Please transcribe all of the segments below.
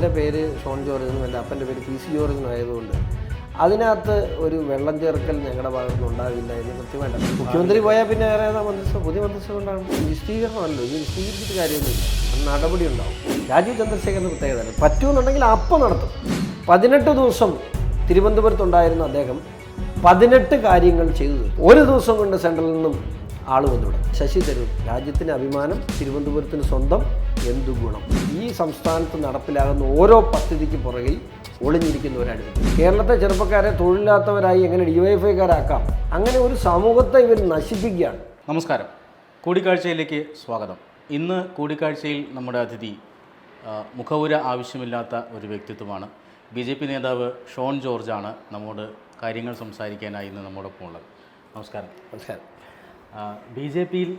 എന്റെ പേര് ഷോൺ ജോർജെന്നും എന്റെ അപ്പന്റെ പേര് പി സി ജോർജെന്നും ആയതുകൊണ്ട് അതിനകത്ത് ഒരു വെള്ളം ചേർക്കൽ ഞങ്ങളുടെ ഭാഗത്തുനിന്ന് ഉണ്ടാവില്ല എന്ന് കൃത്യമായിട്ട് മുഖ്യമന്ത്രി പോയാൽ പിന്നെ വേറെ ഏതാ മന്ത്രിസഭ? പുതിയ മന്ത്രിസഭ ഉണ്ടാകും വിശദീകരണമല്ലോ. ഇത് വിശദീകരിച്ചിട്ട് കാര്യമൊന്നുമില്ല. നടപടി ഉണ്ടാവും. രാജീവ് ചന്ദ്രശേഖരന് പ്രത്യേകത പറ്റുമെന്നുണ്ടെങ്കിൽ അപ്പം നടത്തും. പതിനെട്ട് ദിവസം തിരുവനന്തപുരത്തുണ്ടായിരുന്ന അദ്ദേഹം പതിനെട്ട് കാര്യങ്ങൾ ചെയ്തു ഒരു ദിവസം കൊണ്ട് സെൻട്രലിൽ നിന്നും ആൾ വന്നിവിടെ ശശി തരൂർ രാജ്യത്തിന് അഭിമാനം തിരുവനന്തപുരത്തിന് സ്വന്തം എന്തു ഗുണം? ഈ സംസ്ഥാനത്ത് നടപ്പിലാകുന്ന ഓരോ പദ്ധതിക്ക് പുറകിൽ ഒളിഞ്ഞിരിക്കുന്നവരാണ് കേരളത്തെ ചെറുപ്പക്കാരെ തൊഴിലില്ലാത്തവരായി എങ്ങനെ ഡിവൈഎഫ്ഐക്കാരാക്കാം അങ്ങനെ ഒരു സമൂഹത്തെ ഇവർ നശിപ്പിക്കുകയാണ്. നമസ്കാരം. കൂടിക്കാഴ്ചയിലേക്ക് സ്വാഗതം. ഇന്ന് കൂടിക്കാഴ്ചയിൽ നമ്മുടെ അതിഥി മുഖപുര മുഖവുര ആവശ്യമില്ലാത്ത ഒരു വ്യക്തിത്വമാണ്. ബി ജെ പി നേതാവ് ഷോൺ ജോർജാണ് നമ്മോട് കാര്യങ്ങൾ സംസാരിക്കാനായി ഇന്ന് നമ്മോടൊപ്പം ഉള്ളത്. നമസ്കാരം. നമസ്കാരം. ബി ജെ പിയിൽ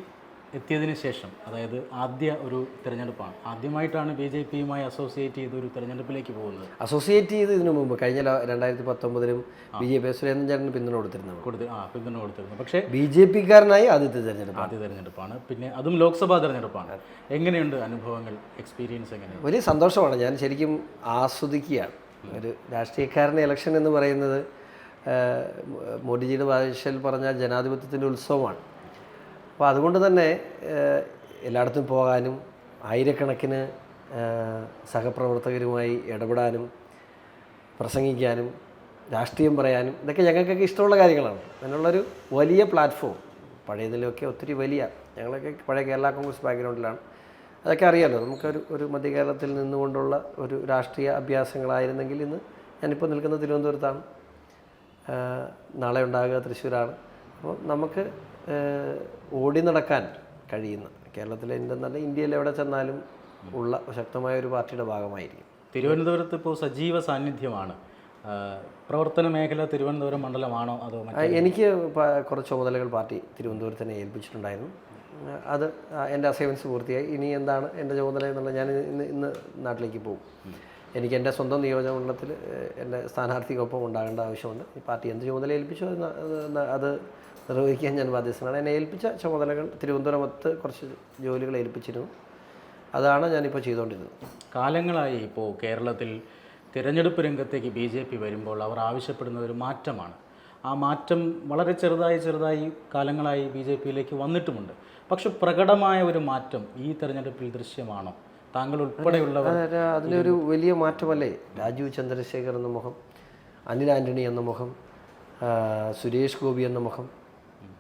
എത്തിയതിന് ശേഷം അതായത് ആദ്യ ഒരു തിരഞ്ഞെടുപ്പാണ്. ആദ്യമായിട്ടാണ് ബി ജെ പിയുമായി അസോസിയേറ്റ് ചെയ്ത് ഒരു തിരഞ്ഞെടുപ്പിലേക്ക് പോകുന്നത്. അസോസിയേറ്റ് ചെയ്ത് ഇതിനു മുമ്പ് കഴിഞ്ഞ രണ്ടായിരത്തി പത്തൊമ്പതിലും ബി ജെ പി സുരേന്ദ്രൻ ചേട്ടന് പിന്തുണ കൊടുത്തിരുന്നത്. കൊടുത്ത് ആ പിന്തുണ കൊടുത്തിരുന്നു പക്ഷേ ബി ജെ പിക്കാരനായി ആദ്യത്തെ തിരഞ്ഞെടുപ്പ് ആദ്യ തിരഞ്ഞെടുപ്പാണ്. പിന്നെ അതും ലോക്സഭാ തിരഞ്ഞെടുപ്പാണ്. എങ്ങനെയുണ്ട് അനുഭവങ്ങൾ എക്സ്പീരിയൻസ് എങ്ങനെയാണ് വലിയ സന്തോഷമാണ്. ഞാൻ ശരിക്കും ആസ്വദിക്കുകയാണ്. ഒരു രാഷ്ട്രീയക്കാരന്റെ ഇലക്ഷൻ എന്ന് പറയുന്നത് മോദിജിയുടെ മോഡിജിയുടെ ഭാഷയിൽ പറഞ്ഞാൽ ജനാധിപത്യത്തിന്റെ ഉത്സവമാണ്. അപ്പോൾ അതുകൊണ്ട് തന്നെ എല്ലായിടത്തും പോകാനും ആയിരക്കണക്കിന് സഹപ്രവർത്തകരുമായി ഇടപെടാനും പ്രസംഗിക്കാനും രാഷ്ട്രീയം പറയാനും ഇതൊക്കെ ഞങ്ങൾക്കൊക്കെ ഇഷ്ടമുള്ള കാര്യങ്ങളാണ്. അതിനുള്ളൊരു വലിയ പ്ലാറ്റ്ഫോം. പഴയതിലൊക്കെ ഒത്തിരി വലിയ ഞങ്ങളൊക്കെ പഴയ കേരള കോൺഗ്രസ് ബാക്ക്ഗ്രൗണ്ടിലാണ്. അതൊക്കെ അറിയാമല്ലോ നമുക്കൊരു ഒരു മധ്യകേരളത്തിൽ നിന്നുകൊണ്ടുള്ള ഒരു രാഷ്ട്രീയ അഭ്യാസങ്ങളായിരുന്നെങ്കിൽ ഇന്ന് ഞാനിപ്പോൾ നിൽക്കുന്ന തിരുവനന്തപുരത്താണ്. നാളെ ഉണ്ടാകുക തൃശ്ശൂരാണ്. അപ്പോൾ നമുക്ക് ഓടി നടക്കാൻ കഴിയുന്ന കേരളത്തിലെ എന്തെന്നല്ല ഇന്ത്യയിൽ എവിടെ ചെന്നാലും ഉള്ള ശക്തമായ ഒരു പാർട്ടിയുടെ ഭാഗമായിരിക്കും. തിരുവനന്തപുരത്ത് ഇപ്പോൾ സജീവ സാന്നിധ്യമാണ്. പ്രവർത്തന മേഖല തിരുവനന്തപുരം മണ്ഡലമാണോ അതോ എനിക്ക് കുറച്ച് ചുമതലകൾ പാർട്ടി തിരുവനന്തപുരത്ത് തന്നെ ഏൽപ്പിച്ചിട്ടുണ്ടായിരുന്നു. അത് എന്റെ അസൈൻമെന്റ്സ് പൂർത്തിയായി. ഇനി എന്താണ് എന്റെ ചുമതല എന്നുള്ളത് ഞാൻ ഇന്ന് ഇന്ന് നാട്ടിലേക്ക് പോകും. എനിക്ക് എന്റെ സ്വന്തം നിയോജകമണ്ഡലത്തിൽ മണ്ഡലത്തിൽ എന്റെ സ്ഥാനാർത്ഥിക്കൊപ്പം ഉണ്ടാകേണ്ട ആവശ്യമുണ്ട്. ഈ പാർട്ടി എന്ത് ചുമതല ഏൽപ്പിച്ചോ അത് നിർവഹിക്കാൻ ഞാൻ ബാധ്യസ്ഥനാണ്. എന്നെ ഏൽപ്പിച്ച ചുമതലകൾ തിരുവനന്തപുരത്ത് കുറച്ച് ജോലികൾ ഏൽപ്പിച്ചിരുന്നു. അതാണ് ഞാനിപ്പോൾ ചെയ്തുകൊണ്ടിരുന്നത് കാലങ്ങളായി ഇപ്പോൾ കേരളത്തിൽ തിരഞ്ഞെടുപ്പ് രംഗത്തേക്ക് ബി ജെ പി വരുമ്പോൾ അവർ ആവശ്യപ്പെടുന്ന ഒരു മാറ്റമാണ്. ആ മാറ്റം വളരെ ചെറുതായി ചെറുതായി കാലങ്ങളായി ബി ജെ പിയിലേക്ക് വന്നിട്ടുമുണ്ട്. പക്ഷെ പ്രകടമായ ഒരു മാറ്റം ഈ തെരഞ്ഞെടുപ്പിൽ ദൃശ്യമാണോ? താങ്കൾ ഉൾപ്പെടെയുള്ളവർ അതിലൊരു വലിയ മാറ്റമല്ലേ? രാജീവ് ചന്ദ്രശേഖർ എന്ന മുഖം അനിൽ ആന്റണി എന്ന മുഖം സുരേഷ് ഗോപി എന്ന മുഖം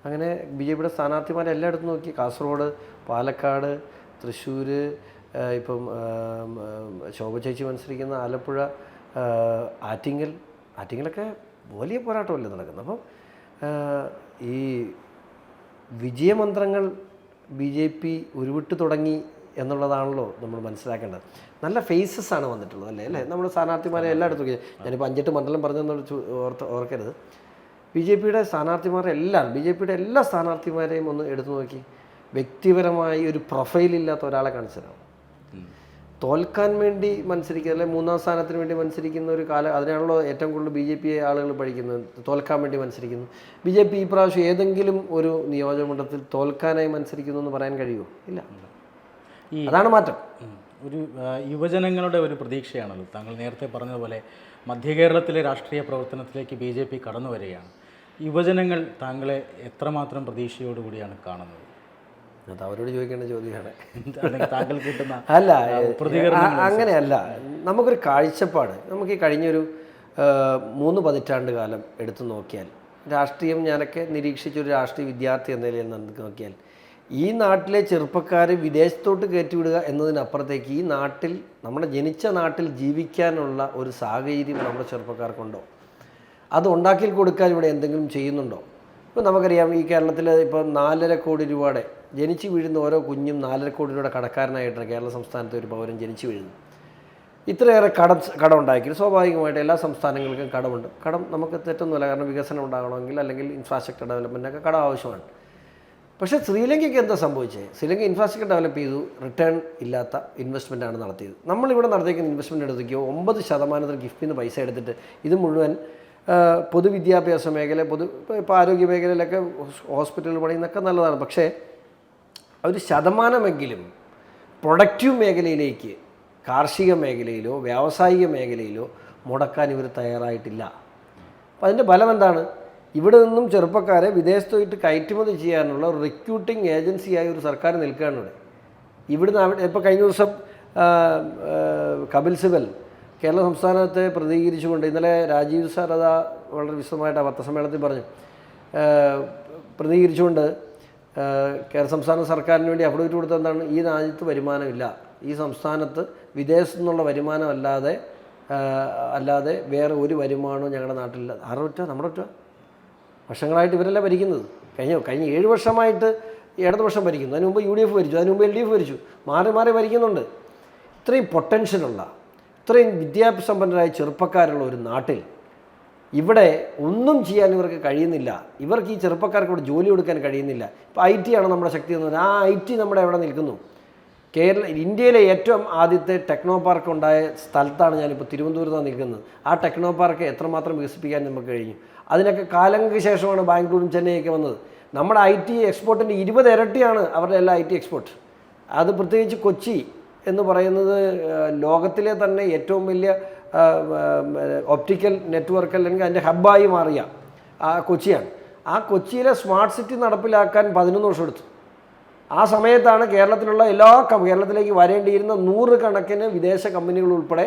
അങ്ങനെ ബി ജെ പിയുടെ സ്ഥാനാർത്ഥിമാരെ എല്ലായിടത്തും നോക്കി. കാസർഗോഡ് പാലക്കാട് തൃശ്ശൂർ ഇപ്പം ശോഭ ചേച്ചി മത്സരിക്കുന്ന ആലപ്പുഴ ആറ്റിങ്ങൽ ആറ്റിങ്ങലൊക്കെ വലിയ പോരാട്ടമല്ലേ നടക്കുന്നത്. അപ്പം ഈ വിജയമന്ത്രങ്ങൾ ബി ജെ പി ഉരുവിട്ട് തുടങ്ങി എന്നുള്ളതാണല്ലോ നമ്മൾ മനസ്സിലാക്കേണ്ടത്. നല്ല ഫേസസ് ആണ് വന്നിട്ടുള്ളത് അല്ലേ? അല്ലേ? നമ്മുടെ സ്ഥാനാർത്ഥിമാരെ എല്ലായിടത്തും ഞാനിപ്പോൾ അഞ്ചെട്ട് മണ്ഡലം പറഞ്ഞെന്നുള്ള ഓർത്ത് ഓർക്കരുത്. ബി ജെ പിയുടെ സ്ഥാനാർത്ഥിമാരെ എല്ലാം ബി ജെ പിയുടെ എല്ലാ സ്ഥാനാർത്ഥിമാരെയും ഒന്ന് എടുത്തു നോക്കി. വ്യക്തിപരമായി ഒരു പ്രൊഫൈലില്ലാത്ത ഒരാളെ കാണിച്ചതാണ്. തോൽക്കാൻ വേണ്ടി മത്സരിക്കുക അല്ലെങ്കിൽ മൂന്നാം സ്ഥാനത്തിന് വേണ്ടി മത്സരിക്കുന്ന ഒരു കാലം അതിനാണല്ലോ ഏറ്റവും കൂടുതൽ ബി ജെ പി ആളുകൾ പഠിക്കുന്നത് തോൽക്കാൻ വേണ്ടി മത്സരിക്കുന്നു. ബി ജെ പി ഈ പ്രാവശ്യം ഏതെങ്കിലും ഒരു നിയോജക മണ്ഡലത്തിൽ തോൽക്കാനായി മത്സരിക്കുന്നു എന്ന് പറയാൻ കഴിയുമോ? ഇല്ല. അതാണ് മാറ്റം. ഒരു യുവജനങ്ങളുടെ ഒരു പ്രതീക്ഷയാണല്ലോ. താങ്കൾ നേരത്തെ പറഞ്ഞതുപോലെ മധ്യ കേരളത്തിലെ രാഷ്ട്രീയ പ്രവർത്തനത്തിലേക്ക് ബി ജെ പി കടന്നു വരികയാണ്. യുവജനങ്ങൾ താങ്കളെ എത്രമാത്രം പ്രതീക്ഷയോടുകൂടിയാണ് കാണുന്നത്? അത് അവരോട് ചോദിക്കേണ്ട ചോദ്യമാണ്. അല്ലെങ്കിൽ താങ്കൾ കിട്ടുന്ന അല്ല അങ്ങനെയല്ല. നമുക്കൊരു കാഴ്ചപ്പാട്. നമുക്ക് ഈ കഴിഞ്ഞൊരു മൂന്ന് പതിറ്റാണ്ട് കാലം എടുത്തു നോക്കിയാൽ രാഷ്ട്രീയം ഞാനൊക്കെ നിരീക്ഷിച്ചൊരു രാഷ്ട്രീയ വിദ്യാർത്ഥി എന്ന നിലയിൽ നോക്കിയാൽ ഈ നാട്ടിലെ ചെറുപ്പക്കാർ വിദേശത്തോട്ട് കയറ്റിവിടുക എന്നതിനപ്പുറത്തേക്ക് ഈ നാട്ടിൽ നമ്മുടെ ജനിച്ച നാട്ടിൽ ജീവിക്കാനുള്ള ഒരു സാഹചര്യം നമ്മുടെ ചെറുപ്പക്കാർക്കുണ്ടോ? അത് ഉണ്ടാക്കി കൊടുക്കാൻ ഇവിടെ എന്തെങ്കിലും ചെയ്യുന്നുണ്ടോ? ഇപ്പോൾ നമുക്കറിയാം ഈ കേരളത്തിൽ ഇപ്പോൾ നാലര കോടി രൂപയുടെ ജനിച്ചു വീഴുന്ന ഓരോ കുഞ്ഞും നാലര കോടി രൂപയുടെ കടക്കാരനായിട്ടാണ് കേരള സംസ്ഥാനത്തെ ഒരു പൗരൻ ജനിച്ചു വീഴുന്നത്. ഇത്രയേറെ കടം കടം ഉണ്ടാക്കി സ്വാഭാവികമായിട്ട് എല്ലാ സംസ്ഥാനങ്ങൾക്കും കടമുണ്ട്. കടം നമുക്ക് തെറ്റൊന്നുമില്ല കാരണം വികസനം ഉണ്ടാകണമെങ്കിൽ അല്ലെങ്കിൽ ഇൻഫ്രാസ്ട്രക്ചർ ഡെവലപ്മെന്റൊക്കെ കടം ആവശ്യമാണ്. പക്ഷേ ശ്രീലങ്കയ്ക്ക് എന്താ സംഭവിച്ചത് ശ്രീലങ്ക ഇൻഫ്രാസ്ട്രക്ചർ ഡെവലപ്പ് ചെയ്തു. റിട്ടേൺ ഇല്ലാത്ത ഇൻവെസ്റ്റ്മെന്റ് ആണ് നടത്തിയത്. നമ്മളിവിടെ നടത്തിയേക്കുന്ന ഇൻവെസ്റ്റ്മെന്റ് എടുത്തേക്കോ ഒമ്പത് ശതമാനത്തിൽ ഗിഫ്റ്റിൽ നിന്ന് പൈസ എടുത്തിട്ട് ഇത് മുഴുവൻ പൊതുവിദ്യാഭ്യാസ മേഖല പൊതു ഇപ്പോൾ ആരോഗ്യ മേഖലയിലൊക്കെ ഹോസ്പിറ്റലിൽ പണിയുന്നൊക്കെ നല്ലതാണ്. പക്ഷേ ഒരു ശതമാനമെങ്കിലും പ്രൊഡക്റ്റീവ് മേഖലയിലേക്ക് കാർഷിക മേഖലയിലോ വ്യാവസായിക മേഖലയിലോ മുടക്കാൻ ഇവർ തയ്യാറായിട്ടില്ല. അപ്പം അതിന്റെ ഫലം എന്താണ്? ഇവിടെ നിന്നും ചെറുപ്പക്കാരെ വിദേശത്ത് പോയിട്ട് കയറ്റുമതി ചെയ്യാനുള്ള റിക്രൂട്ടിംഗ് ഏജൻസിയായി ഒരു സർക്കാർ നിൽക്കുകയാണ് ഇവിടെ. ഇവിടുന്ന് അവിടെ ഇപ്പോൾ കഴിഞ്ഞ ദിവസം കപിൽ സിബൽ കേരള സംസ്ഥാനത്തെ പ്രതികരിച്ചുകൊണ്ട് ഇന്നലെ രാജീവ് സാരദ വളരെ വിശദമായിട്ട് ആ പത്രസമ്മേളനത്തിൽ പറഞ്ഞു. പ്രതികരിച്ചുകൊണ്ട് കേരള സംസ്ഥാന സർക്കാരിന് വേണ്ടി അഫിഡവിറ്റ് കൊടുത്ത എന്താണ്? ഈ രാജ്യത്ത് വരുമാനമില്ല. ഈ സംസ്ഥാനത്ത് വിദേശത്തു നിന്നുള്ള വരുമാനമല്ലാതെ അല്ലാതെ വേറെ ഒരു വരുമാനവും ഞങ്ങളുടെ നാട്ടിലില്ല. ആരുടെ ഒറ്റ നമ്മുടെ ഒറ്റ വർഷങ്ങളായിട്ട് ഇവരല്ല ഭരിക്കുന്നത്? കഴിഞ്ഞ കഴിഞ്ഞ ഏഴ് വർഷമായിട്ട് ഇടതുപക്ഷം ഭരിക്കുന്നു. അതിന് മുമ്പ് യു ഡി എഫ് ഭരിച്ചു. അതിന് മുമ്പ് എൽ ഡി എഫ് ഭരിച്ചു. മാറി മാറി ഭരിക്കുന്നുണ്ട്. ഇത്രയും പൊട്ടൻഷ്യലുള്ള ഇത്രയും വിദ്യാസമ്പന്നരായ ചെറുപ്പക്കാരുള്ള ഒരു നാട്ടിൽ ഇവിടെ ഒന്നും ചെയ്യാൻ ഇവർക്ക് കഴിയുന്നില്ല. ഇവർക്ക് ഈ ചെറുപ്പക്കാർക്ക് ഇവിടെ ജോലി കൊടുക്കാൻ കഴിയുന്നില്ല. ഇപ്പോൾ ഐ ടി ആണ് നമ്മുടെ ശക്തി എന്ന് പറഞ്ഞാൽ ആ ഐ ടി നമ്മുടെ എവിടെ നിൽക്കുന്നു? കേരള ഇന്ത്യയിലെ ഏറ്റവും ആദ്യത്തെ ടെക്നോ പാർക്ക് ഉണ്ടായ സ്ഥലത്താണ് ഞാനിപ്പോൾ തിരുവനന്തപുരത്താണ് നിൽക്കുന്നത്. ആ ടെക്നോ പാർക്ക് എത്രമാത്രം വികസിപ്പിക്കാൻ നമുക്ക് കഴിഞ്ഞു? അതിനൊക്കെ കാലങ്ങൾക്ക് ശേഷമാണ് ബാംഗ്ലൂരും ചെന്നൈയൊക്കെ വന്നത്. നമ്മുടെ ഐ ടി എക്സ്പോർട്ടിന്റെ ഇരുപത് ഇരട്ടിയാണ് അവരുടെ എല്ലാ ഐ ടി എക്സ്പോർട്ട്. അത് പ്രത്യേകിച്ച് കൊച്ചി എന്ന് പറയുന്നത് ലോകത്തിലെ തന്നെ ഏറ്റവും വലിയ ഒപ്റ്റിക്കൽ നെറ്റ്വർക്ക് അല്ലെങ്കിൽ അതിന്റെ ഹബ്ബായി മാറിയ ആ കൊച്ചിയാണ്. ആ കൊച്ചിയിലെ സ്മാർട്ട് സിറ്റി നടപ്പിലാക്കാൻ പതിനൊന്ന് വർഷം എടുത്തു. ആ സമയത്താണ് കേരളത്തിലുള്ള എല്ലാ കേരളത്തിലേക്ക് വരേണ്ടിയിരുന്ന നൂറ് കണക്കിന് വിദേശ കമ്പനികൾ ഉൾപ്പെടെ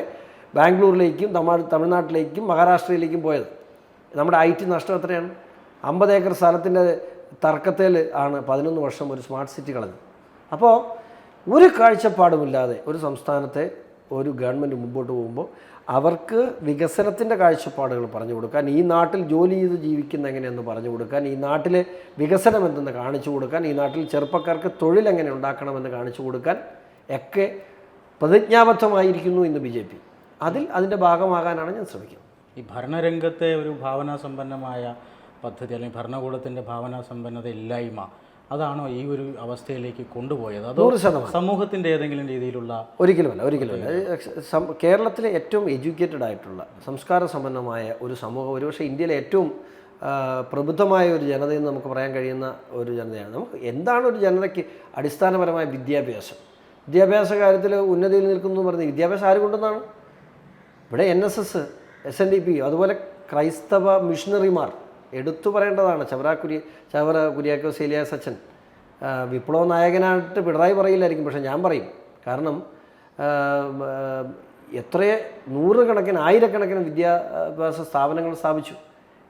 ബാംഗ്ലൂരിലേക്കും തമിഴ് തമിഴ്നാട്ടിലേക്കും മഹാരാഷ്ട്രയിലേക്കും പോയത്. നമ്മുടെ ഐ ടി നഷ്ടം എത്രയാണ്? അമ്പത് ഏക്കർ സ്ഥലത്തിന്റെ തർക്കത്തിൽ ആണ് പതിനൊന്ന് വർഷം ഒരു സ്മാർട്ട് സിറ്റി കളഞ്ഞത്. അപ്പോൾ ഒരു കാഴ്ചപ്പാടുമില്ലാതെ ഒരു സംസ്ഥാനത്തെ ഒരു ഗവൺമെന്റ് മുമ്പോട്ട് പോകുമ്പോൾ അവർക്ക് വികസനത്തിന്റെ കാഴ്ചപ്പാടുകൾ പറഞ്ഞു കൊടുക്കാൻ ഈ നാട്ടിൽ ജോലി ചെയ്ത് ജീവിക്കുന്ന എങ്ങനെയെന്ന് പറഞ്ഞു കൊടുക്കാൻ ഈ നാട്ടിലെ വികസനം എന്തെന്ന് കാണിച്ചു കൊടുക്കാൻ ഈ നാട്ടിൽ ചെറുപ്പക്കാർക്ക് തൊഴിൽ എങ്ങനെ ഉണ്ടാക്കണമെന്ന് കാണിച്ചു കൊടുക്കാൻ ഒക്കെ പ്രതിജ്ഞാബദ്ധമായിരിക്കുന്നു ഇന്ന് ബി ജെ പി. അതിൽ അതിന്റെ ഭാഗമാകാനാണ് ഞാൻ ശ്രമിക്കുന്നത്. ഈ ഭരണരംഗത്തെ ഒരു ഭാവനാസമ്പന്നമായ പദ്ധതി അല്ലെങ്കിൽ ഭരണകൂടത്തിന്റെ ഭാവനാസമ്പന്നത ഇല്ലായ്മ അതാണോ ഈ ഒരു അവസ്ഥയിലേക്ക് കൊണ്ടുപോയത്? അതോ സമൂഹത്തിന്റെ ഏതെങ്കിലും രീതിയിലുള്ള ഒരിക്കലുമല്ല ഒരിക്കലുമല്ല. കേരളത്തിലെ ഏറ്റവും എഡ്യൂക്കേറ്റഡ് ആയിട്ടുള്ള സംസ്കാര സമ്പന്നമായ ഒരു സമൂഹം ഒരുപക്ഷെ ഇന്ത്യയിലെ ഏറ്റവും പ്രബുദ്ധമായ ഒരു ജനതയെന്ന് നമുക്ക് പറയാൻ കഴിയുന്ന ഒരു ജനതയാണ്. നമുക്ക് എന്താണ് ഒരു ജനതയ്ക്ക് അടിസ്ഥാനപരമായ വിദ്യാഭ്യാസം? വിദ്യാഭ്യാസ കാര്യത്തിൽ ഉന്നതിയിൽ നിൽക്കുന്നു എന്ന് പറഞ്ഞ് വിദ്യാഭ്യാസം ആര് കൊണ്ടുവന്നാണ് ഇവിടെ N S S S N D P അതുപോലെ ക്രൈസ്തവ മിഷണറിമാർ എടുത്തു പറയേണ്ടതാണ്. ചവറ കുര്യ ചവറ കുര്യാക്കോസ് സേലിയ സച്ചൻ വിപ്ലവ നായകനായിട്ട് പിണറായി പറയില്ലായിരിക്കും പക്ഷേ ഞാൻ പറയും. കാരണം എത്ര നൂറുകണക്കിന് ആയിരക്കണക്കിന് വിദ്യാഭ്യാസ സ്ഥാപനങ്ങൾ സ്ഥാപിച്ചു.